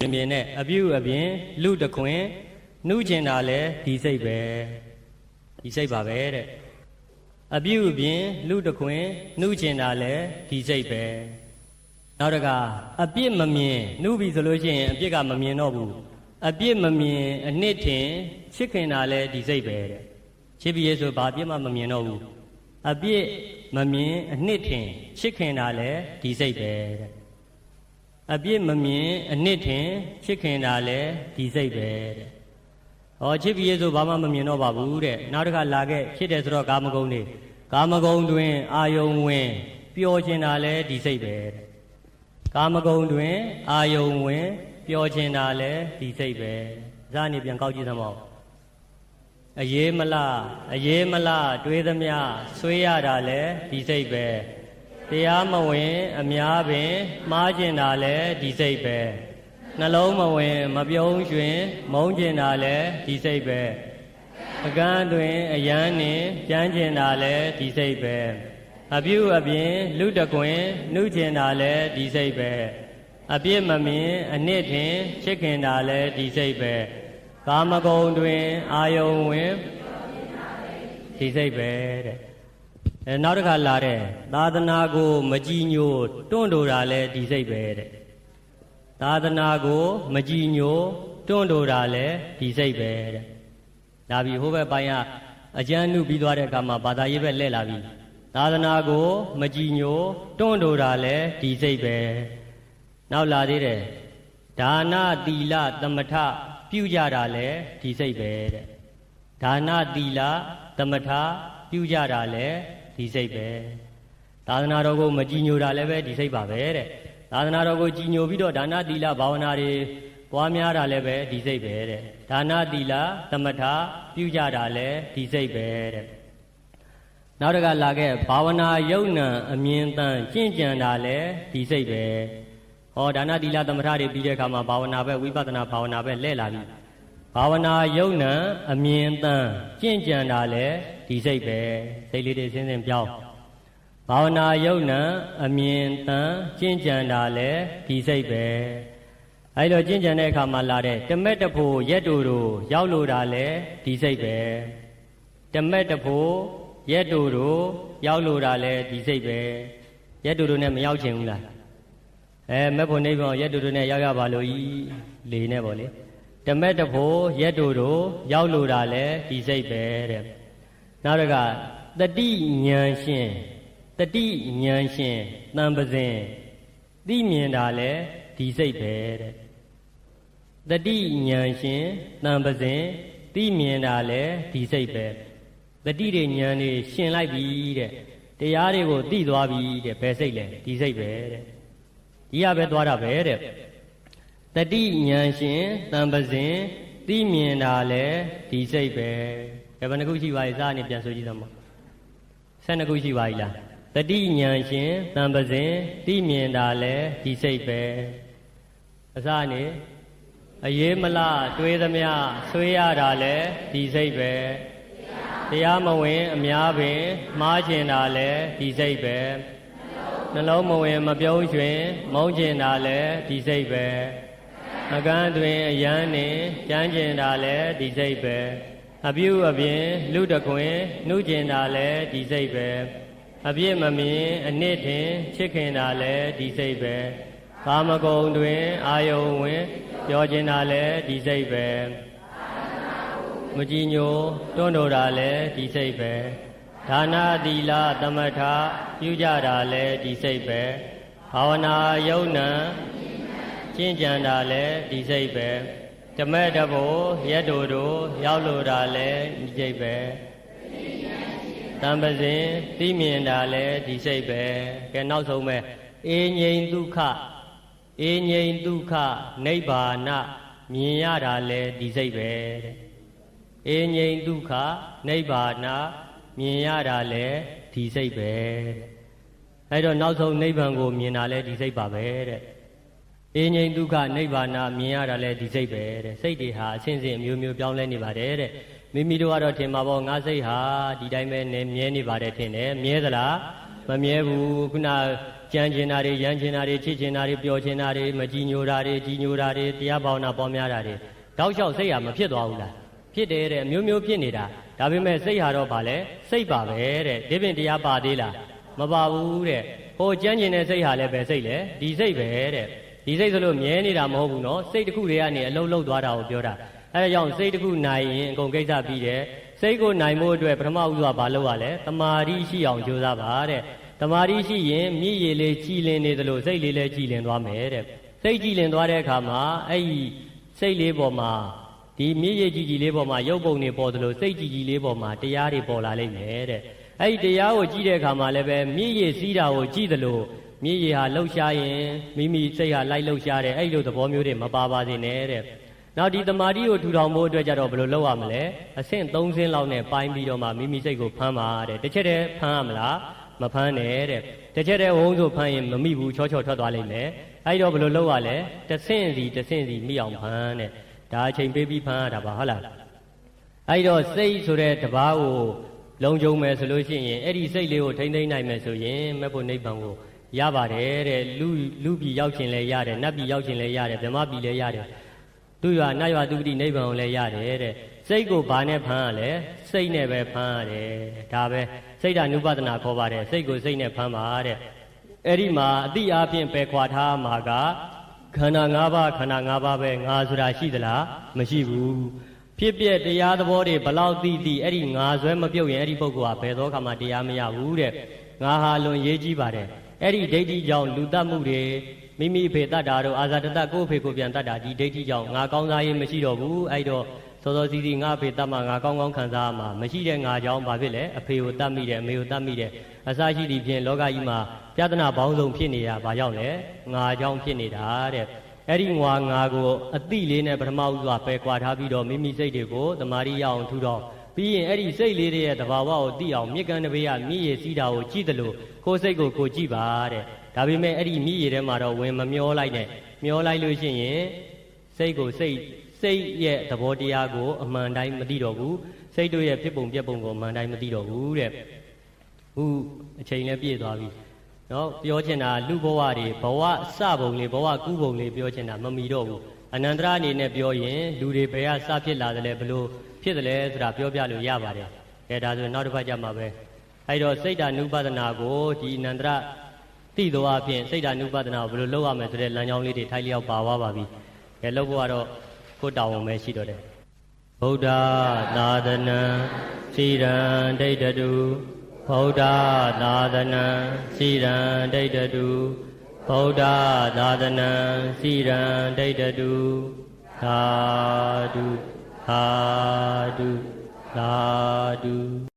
ပြင်ပြင်နဲ့အပြုအပြင်လူတခွင်နှုကျင်တာလဲဒီစိတ်ပဲဒီစိတ်ပါပဲတဲ့အပြုအပြင်လူတခွင်နှုကျင်တာလဲဒီစိတ်ပဲနောက်တကအပြစ်မမြင်နှုပြီဆိုလို့ရှိရင်အပြစ်ကမမြင်တော့ဘူးအပြစ်မမြင်အနှစ်ထင်ချစ်ခင်တာလဲဒီစိတ်ပဲတဲ့ချစ်ပြီးရဲ့ဆိုဘာအပြစ်မှမမြင်တော့ဘူးအပြစ်မမြင်အနှစ်ထင်ချစ်ခင်တာလဲဒီစိတ်ပဲတဲ့ အပြစ်မမြင်အနှစ်ထင်ချစ်ခင်တာလဲဒီစိတ်ပဲတဲ့ဟောချစ်ပြီးရဲ့ဆိုဘာမှမမြင်တော့ပါဘူးတဲ့နောက်တစ်ခါလာခဲ့ချစ်တယ်ဆိုတော့ကာမဂုဏ်တွေကာမဂုဏ်တွင်အာယုံဝင်ပျော်ကျင်တာလဲဒီစိတ်ပဲတဲ့ကာမဂုဏ်တွင်အာယုံဝင်ပျော်ချင်တာလဲဒီစိတ်ပဲဇာနေပြန်ကောက်ကြည့်သမောအရေးမလားအရေးမလားတွေးသမျှဆွေးရတာလဲဒီစိတ်ပဲ တရားမဝင်အများပင် မှားကျင်တာလဲဒီစိတ်ပဲနှလုံးမဝင် မပြုံးရွှင် မုန်းကျင်တာလဲဒီစိတ်ပဲအကန်းတွင်အယမ်းနေကြမ်းကျင်တာလဲဒီစိတ်ပဲအပြုအပြင်လူတကွင်နှုကျင်တာလဲဒီစိတ်ပဲအပြစ်မမြင်အနှစ်ထင်ချစ်ခင်တာလဲဒီစိတ်ပဲကာမဂုဏ်တွင် အာယုံဝင်ဒီစိတ်ပဲတဲ့ အဲနောက်တစ်ခါလာတဲ့သာသနာကိုမကြည်ညိုတွန့်တိုတာလဲဒီစိတ်ပဲတဲ့သာသနာကိုမကြည်ညိုတွန့်တိုတာလဲဒီစိတ်ပဲတဲ့ဒါပြီဟိုဘက်ပိုင်းကအကျဉ်းနှုပြီးသွားတဲ့အခါမှာဘာသာရေးဘက်လှည့်လာပြီသာသနာကိုမကြည်ညိုတွန့်တိုတာလဲဒီစိတ်ပဲနောက်လာသေးတယ်ဒါနသီလသမထပြုကြတာလဲဒီစိတ်ပဲတဲ့ဒါနသီလသမထပြုကြတာလဲ ဒီစိတ်ပဲသာသနာတော်ကိုမကြည်ညိုတာလည်းပဲဒီစိတ်ပါပဲတဲ့သာသနာတော်ကိုကြည်ညိုပြီးတော့ဒါနသီလဘာဝနာတွေပွားများတာလည်းပဲဒီစိတ်ပဲတဲ့ဒါနသီလသမထပြုကြတာလဲဒီစိတ်ပဲတဲ့နောက်တကလာခဲ့ဘာဝနာယုံနံအမြင်တန်ကျင့်ကြံတာလဲဒီစိတ်ပဲဟောဒါနသီလသမထတွေပြီးတဲ့အခါမှာဘာဝနာပဲဝိပဿနာဘာဝနာပဲလဲလာပြီ ဘာဝနာယုံနံအမြင်တန်ကျင့်ကြံတာလဲဒီစိတ်ပဲစိတ်လေးတွေစဉ်စဉ်ပြောင်းဘာဝနာယုံနံအမြင်တန်ကျင့်ကြံတာလဲဒီစိတ်ပဲအဲလိုကျင့်ကြံတဲ့အခါမှာလာတဲ့တမက်တဖို့ရက်တူတို့ရောက်လို့တာလဲဒီစိတ်ပဲတမက်တဖို့ရက်တူတို့ရောက်လို့တာလဲဒီစိတ်ပဲရက်တူတို့နဲ့မရောက်ချင်ဘူးလားအဲမက်ဖို့နိဗ္ဗာန်ရက်တူတို့နဲ့ရောက်ရပါလို့ဤလေနဲ့ပေါ့လေ တမက်တဖို့ရက်တူတို့ရောက်လို့တာလဲဒီစိတ်ပဲတဲ့နောက်တကတတိဉာဏ်ရှင်တတိဉာဏ်ရှင်တန်ပဇင်သိမြင်တာလဲဒီစိတ်ပဲတဲ့တတိဉာဏ်ရှင်တန်ပဇင်သိမြင်တာလဲဒီစိတ်ပဲတတိတွေဉာဏ်တွေရှင်လိုက်ပြီတဲ့တရားတွေကိုသိသွားပြီတဲ့ဘယ်စိတ်လဲဒီစိတ်ပဲတဲ့ဒီကပဲသွားတာပဲတဲ့ တတိဉာဏ်ရှင်တံပဇင်သိမြင်တာလဲဒီစိတ်ပဲဘယ်ဘယ်နှခုရှိပါလဲစားနေပြန်ဆိုကြည့်သမော၁၂ခုရှိပါ ਈ လားတတိဉာဏ်ရှင်တံပဇင်သိမြင်တာလဲဒီစိတ်ပဲအစားနေအရေးမလားတွေးသမျှဆွေးရတာလဲဒီစိတ်ပဲတရားမဝင်အများပင်မှားကျင်တာလဲဒီစိတ်ပဲနှလုံးမဝင်မပြုံးရွှင် မုန်းကျင်တာလဲဒီစိတ်ပဲ အကန်းတွင်အယမ်းနေကြမ်းကျင်တာလဲဒီစိတ်ပဲအပြုအပြင်လူတခွင်နှုကျင်တာလဲဒီစိတ်ပဲအပြစ်မမြင်အနစ်ထင်ချစ်ခင်တာလဲဒီစိတ်ပဲကာမဂုဏ်တွင် အာယုံဝင်ပြောကျင်တာလဲဒီစိတ်ပဲမကြည်ညိုတွန်းတော်တာလဲဒီစိတ်ပဲဒါနသီလသမထပြုကြတာလဲဒီစိတ်ပဲဘာဝနာယုံနံ ကျင့်ကြံတာလဲဒီစိတ်ပဲဓမ္မတဘောရက်တို့တို့ရောက်လို့တာလဲဒီစိတ်ပဲတံပဇင်သိမြင်တာလဲဒီစိတ်ပဲကဲနောက်ဆုံးပဲအေငိမ့်ဒုက္ခအေငိမ့်ဒုက္ခနိဗ္ဗာနမြင်ရတာလဲဒီစိတ်ပဲတဲ့အေငိမ့်ဒုက္ခနိဗ္ဗာနမြင်ရတာလဲဒီစိတ်ပဲတဲ့အဲ့တော့နောက်ဆုံးနိဗ္ဗာန်ကိုမြင်တာလဲဒီစိတ်ပါပဲတဲ့ အေငိမ့်ဒုက္ခနိဗ္ဗာနမြင်ရတာလဲဒီစိတ်ပဲတဲ့စိတ်တွေဟာအစဉ်စဉ်အမျိုးမျိုးပြောင်းလဲနေပါတယ်တဲ့မိမိတို့ကတော့ထင်ပါပေါ့ငါစိတ်ဟာဒီတိုင်းပဲနေမြဲနေပါတယ်ထင်တယ်မြဲသလားမမြဲဘူးခုနကြံကျင်တာတွေရမ်းကျင်တာတွေချစ်ကျင်တာတွေပျော်ကျင်တာတွေမကြည်ညိုတာတွေကြည်ညိုတာတွေတရားဘာဝနာပေါ်များတာတွေတောက်လျှောက်စိတ်ဟာမဖြစ်သွားဘူးလားဖြစ်တယ်တဲ့အမျိုးမျိုးဖြစ်နေတာဒါပေမဲ့စိတ်ဟာတော့ဗာလဲစိတ်ပါပဲတဲ့ဒီပင်တရားပါသေးလားမပါဘူးတဲ့ဟိုကြမ်းကျင်တဲ့စိတ်ဟာလည်းပဲစိတ်လေဒီစိတ်ပဲတဲ့ ဒီစိတ်ဆိုလို့မြဲနေတာမဟုတ်ဘူးနော်စိတ်တစ်ခုတည်းကနေအလုံးလုံးသွားတာကိုပြောတာအဲဒါကြောင့်စိတ်တစ်ခုနိုင်ရင်အကုန်ကိစ္စပြီးတယ်စိတ်ကိုနိုင်ဖို့အတွက်ပထမဦးစွာဘာလုပ်ရလဲတမာရီရှိအောင်ကြိုးစားပါတဲ့တမာရီရှိရင်မြည်ရည်လေးကြည်လင်နေသလိုစိတ်လေးလည်းကြည်လင်သွားမယ်တဲ့စိတ်ကြည်လင်သွားတဲ့အခါမှာအဲ့ဒီစိတ်လေးပေါ်မှာဒီမြည်ရည်ကြည်ကြည်လေးပေါ်မှာရုပ်ပုံတွေပေါ်သလိုစိတ်ကြည်ကြည်လေးပေါ်မှာတရားတွေပေါ်လာလိမ့်မယ်တဲ့အဲ့ဒီတရားကိုကြည့်တဲ့အခါမှာလည်းပဲမြည်ရည်စီးတာကိုကြည့်သလို မြည်ရည်ဟာလှုပ်ရှားရင်မိမိစိတ်ဟာလိုက်လှုပ်ရှားတယ်အဲ့ဒီလိုသဘောမျိုးတွေမပါပါစေနဲ့တဲ့နောက်ဒီတမာတိကိုထူထောင်ဖို့အတွက်ကြတော့ဘယ်လိုလုပ်ရမလဲအဆင့်၃ဆင့်လောက်နဲ့ပိုင်းပြီးတော့မှမိမိစိတ်ကိုဖမ်းပါတဲ့တစ်ချက်တည်းဖမ်းရမလားမဖမ်းနဲ့တဲ့တစ်ချက်တည်းဝုန်းဆိုဖမ်းရင်မမိဘူးချောချောထွက်သွားလိမ့်မယ်အဲ့တော့ဘယ်လိုလုပ်ရလဲတစ်ဆင့်စီတစ်ဆင့်စီမိအောင်ဖမ်းတဲ့ဒါအချိန်ပေးပြီးဖမ်းရတာပါဟုတ်လားအဲ့တော့စိတ်ဆိုတဲ့တပားကိုလုံခြုံမယ်ဆိုလို့ရှိရင်အဲ့ဒီစိတ်လေးကိုထိမ့်သိမ့်နိုင်မယ်ဆိုရင်မက်ဖို့နိဗ္ဗာန်ကို ရပါတယ်တဲ့လူလူပြည်ရောက်ခြင်းလည်းရတယ်နတ်ပြည်ရောက်ခြင်းလည်းရတယ်ဗြဟ္မပြည်လည်းရတယ်သူရွာနတ်ရွာသူပတိနိဗ္ဗာန်ကိုလည်းရတယ်တဲ့စိတ်ကိုဘာနဲ့ဖမ်းရလဲစိတ်နဲ့ပဲဖမ်းရတယ်ဒါပဲစိတ်ဓာနုပဒနာခေါ်ပါတယ်စိတ်ကိုစိတ်နဲ့ဖမ်းပါတဲ့အဲ့ဒီမှာအတိအပြင်ပယ်ခွာထားမှာကခန္ဓာ၅ပါးခန္ဓာ၅ပါးပဲငါဆိုတာရှိသလားမရှိဘူးဖြစ်ပြတရားသဘောတွေဘလောက်သိသိအဲ့ဒီငါဆွဲမပြုတ်ရင်အဲ့ဒီပုဂ္ဂိုလ်ဟာဘယ်သောခါမှတရားမရဘူးတဲ့ငါဟာလွန်ရေးကြီးပါတယ် အဲ့ဒီဒိဋ္ဌိကြောင့်လူတတ်မှုတွေမိမိအဖေတတ်တာတို့အာဇာတတကိုယ့်အဖေကိုပြန်တတ်တာဒီဒိဋ္ဌိကြောင့်ငါကောင်းစားရေးမရှိတော့ဘူးအဲ့တော့စောစောစီးစီးငါအဖေတတ်မှငါကောင်းကောင်းခံစားရမှာမရှိတဲ့ငါကြောင့်ဘာဖြစ်လဲအဖေကိုတတ်မိတယ်အမေကိုတတ်မိတယ်အစရှိသည်ဖြင့်လောကကြီးမှာပြဿနာပေါင်းစုံဖြစ်နေတာဘာကြောင့်လဲငါကြောင့်ဖြစ်နေတာတဲ့အဲ့ဒီငွာငါကိုအတိလေးနဲ့ပထမဦးစွာပယ်ကွာထားပြီးတော့မိမိစိတ်တွေကိုတမာရီရအောင်ထူတော့ ပြီးရင်အဲ့ဒီစိတ်လေးတွေရဲ့တဘာဝကိုသိအောင်မြေကမ်းတစ်ပေးကမြည်ရည်စီးတာကိုကြည့်တယ်လို့ကိုယ်စိတ်ကိုကိုကြည့်ပါတဲ့ဒါပေမဲ့အဲ့ဒီမြည်ရည်ထဲမှာတော့ဝင်မမျောလိုက်နဲ့မျောလိုက်လို့ရှိရင်စိတ်ကိုစိတ်စိတ်ရဲ့သဘောတရားကိုအမှန်တိုင်းမသိတော့ဘူးစိတ်တို့ရဲ့ဖြစ်ပုံပြက်ပုံကိုအမှန်တိုင်းမသိတော့ဘူးတဲ့ခုအချိန်လည်းပြည့်သွားပြီနော်ပြောချင်တာလူဘဝတွေဘဝစပုံလေးဘဝကူးပုံလေးပြောချင်တာမမီတော့ဘူးအနန္တရအနေနဲ့ပြောရင်လူတွေဘယ်ကစဖြစ်လာတယ်လဲဘလို့ ဖြစ်တယ်လဲဆိုတာပြောပြလို့ရပါတယ်အဲဒါဆိုနောက်တစ်ပတ်ကြမှာပဲအဲ့တော့စိတ်ဓာနုပဒနာကိုဒီအနန္တရသိသောအဖြစ်စိတ်ဓာနုပဒနာကိုဘယ်လိုလုပ်ရမလဲဆိုတဲ့လမ်းကြောင်းလေးတွေထိုက်လျောက်ပါသွားပါပြီအဲလုပ်ဖို့ကတော့ကိုယ်တောင်းဝန်ပဲရှိတော့တယ်ဗုဒ္ဓသာသနံစီရန်ဒိဋ္ဌတုဗုဒ္ဓသာသနံစီရန်ဒိဋ္ဌတုဗုဒ္ဓသာသနံစီရန်ဒိဋ္ဌတုသာဓု သာဓုသာဓု